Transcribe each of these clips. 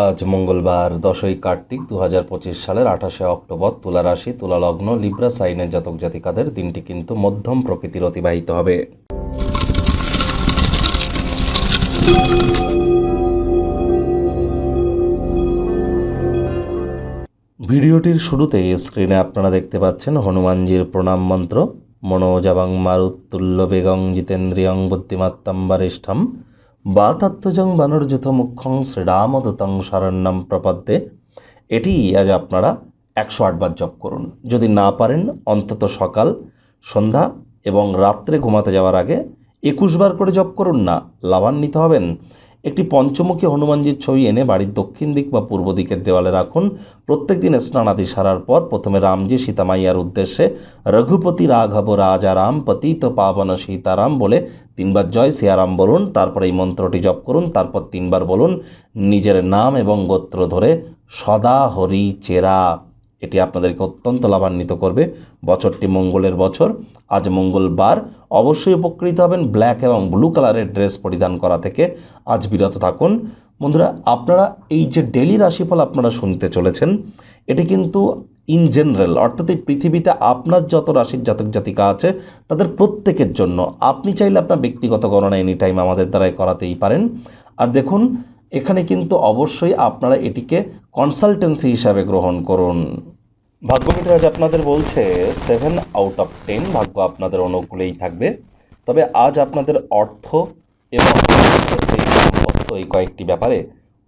আজ মঙ্গলবার, দশই কার্তিক দু হাজার পঁচিশ সালের আঠাশে অক্টোবর তুলা রাশি তুলা লগ্ন লিব্রা সাইনের জাতক জাতিকাদের দিনটি কিন্তু মধ্যম প্রকৃতির অতিবাহিত হবে। ভিডিওটির শুরুতে স্ক্রিনে আপনারা দেখতে পাচ্ছেন হনুমানজির প্রণাম মন্ত্র, মনোজাবাং মারুত্তুল্য বেগং জিতেন্দ্রিয়ং বুদ্ধিমাত্তাম বারিষ্ঠম বাতাত্মজং বানর্যুত মুখ্যং শ্রীরামদতং শরণ্যম প্রপদ্যে। এটি আজ আপনারা একশো আটবার জপ করুন। যদি না পারেন, অন্তত সকাল, সন্ধ্যা এবং রাত্রে ঘুমাতে যাওয়ার আগে একুশ বার করে জপ করুন না, লাভান্বিত হবেন। একটি পঞ্চমুখী হনুমানজির ছবি এনে বাড়ির দক্ষিণ দিক বা পূর্ব দিকের দেওয়ালে রাখুন। প্রত্যেক দিন স্নানাদি সারার পর প্রথমে রামজি সীতামাইয়ার উদ্দেশ্যে রঘুপতি রাঘব রাজা রাম পতিত পাবন সীতারাম বলে তিনবার জয় সিয়ারাম বলুন, তারপর এই মন্ত্রটি জপ করুন, তারপর তিনবার বলুন, নিজের নাম এবং গোত্র ধরে সদা হরি চেরা। এটি আপনাদেরকে অত্যন্ত লাভান্বিত করবে। বছরটি মঙ্গলের বছর। আজ মঙ্গলবার। অবশ্যই উপকৃত হবেন ব্ল্যাক এবং ব্লু কালারের ড্রেস পরিধান করা থেকে। আজ বিরত থাকুন। বন্ধুরা, আপনারা এই যে ডেলি রাশিফল আপনারা শুনতে চলেছেন, এটি কিন্তু ইন জেনারেল অর্থাৎ এই পৃথিবীতে আপনার যত রাশির জাতক জাতিকা আছে, তাদের প্রত্যেকের জন্য। আপনি চাইলে আপনার ব্যক্তিগত গণনা এনি টাইম আমাদের দ্বারাই করাতেই পারেন। আর দেখুন, এখানে কিন্তু অবশ্যই আপনারা এটিকে কনসালটেন্সি হিসাবে গ্রহণ করুন। ভাগ্যমিটার আজ আপনাদের বলছে সেভেন আউট অফ টেন ভাগ্য আপনাদের অনুকূলেই থাকবে। তবে আজ আপনাদের অর্থ এবং এই কয়েকটি ব্যাপারে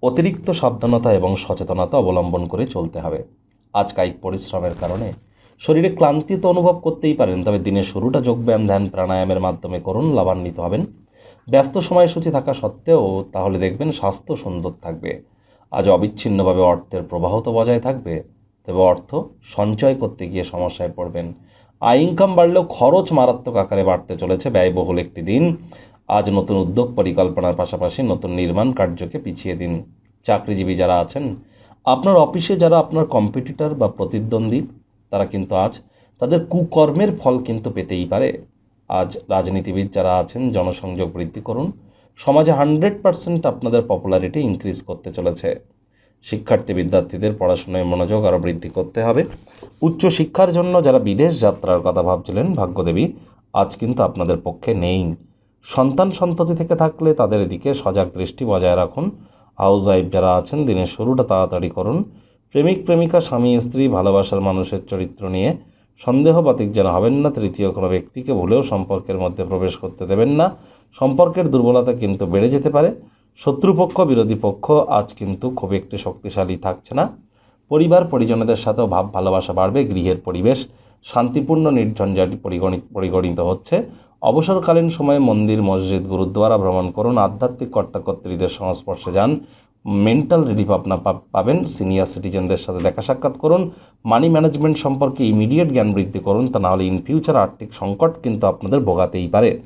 অতিরিক্ত সাবধানতা এবং সচেতনতা অবলম্বন করে চলতে হবে। আজ কায়িক পরিশ্রমের কারণে শরীরে ক্লান্তি তো অনুভব করতেই পারেন, তবে দিনের শুরুটা যোগব্যায়াম ধ্যান, প্রাণায়ামের মাধ্যমে করুন, লাভান্বিত হবেন। ব্যস্ত সময়সূচি থাকা সত্ত্বেও তাহলে দেখবেন স্বাস্থ্য সুন্দর থাকবে। আজ অবিচ্ছিন্নভাবে অর্থের প্রবাহ তো বজায় থাকবে। তবে অর্থ সঞ্চয় করতে গিয়ে সমস্যায় পড়বেন। আয় ইনকাম বাড়লেও খরচ মারাত্মক আকারে বাড়তে চলেছে। ব্যয়বহুল একটি দিন। আজ নতুন উদ্যোগ পরিকল্পনার পাশাপাশি নতুন নির্মাণ কার্যকে পিছিয়ে দিন। চাকরিজীবী যারা আছেন, আপনার অফিসে যারা আপনার কম্পিটিটর বা প্রতিদ্বন্দ্বী, তারা কিন্তু আজ তাদের কুকর্মের ফল কিন্তু পেতেই পারে। আজ রাজনীতিবিদ যারা আছেন, জনসংযোগ বৃদ্ধি করুন। সমাজে হান্ড্রেড পার্সেন্ট আপনাদের পপুলারিটি ইনক্রিজ করতে চলেছে। শিক্ষার্থী বিদ্যার্থীদের পড়াশোনায় মনোযোগ আরও বৃদ্ধি করতে হবে। উচ্চ শিক্ষার জন্য যারা বিদেশ যাত্রার কথা ভাবছিলেন, ভাগ্যদেবী, আজ কিন্তু আপনাদের পক্ষে নেই। সন্তান সন্ততি থেকে থাকলে তাদের দিকে সজাগ দৃষ্টি বজায় রাখুন। হাউস ওয়াইফ যারা আছেন, দিনের শুরুটা তাড়াতাড়ি করুন। প্রেমিক, প্রেমিকা, স্বামী, স্ত্রী, ভালোবাসার মানুষের চরিত্র নিয়ে সন্দেহবাতিক যেন হবেন না, তৃতীয় কোনো ব্যক্তিকে ভুলেও সম্পর্কের মধ্যে প্রবেশ করতে দেবেন না। সম্পর্কের দুর্বলতা কিন্তু বেড়ে যেতে পারে। শত্রুপক্ষ, বিরোধী পক্ষ, আজ কিন্তু খুব একটি শক্তিশালী থাকছে না। পরিবার, পরিজনদের সাথেও ভাব, ভালোবাসা বাড়বে, গৃহের পরিবেশ শান্তিপূর্ণ, নির্ঝঞ্ঝাটি পরিগণিত পরিগণিত হচ্ছে। অবসরকালীন সময়ে মন্দির, মসজিদ, গুরুদ্বারা ভ্রমণ করুন, আধ্যাত্মিক কর্তাকর্ত্রীদের সংস্পর্শে যান, মেন্টাল রিলিফ আপনার পাবেন, সিনিয়র সিটিজেনদের সাথে দেখা সাক্ষাৎ করুন, মানি ম্যানেজমেন্ট সম্পর্কে ইমিডিয়েট জ্ঞান বৃদ্ধি করুন, তা নাহলে ইন ফিউচার আর্থিক সংকট কিন্তু আপনাদের ভোগাতেই পারে।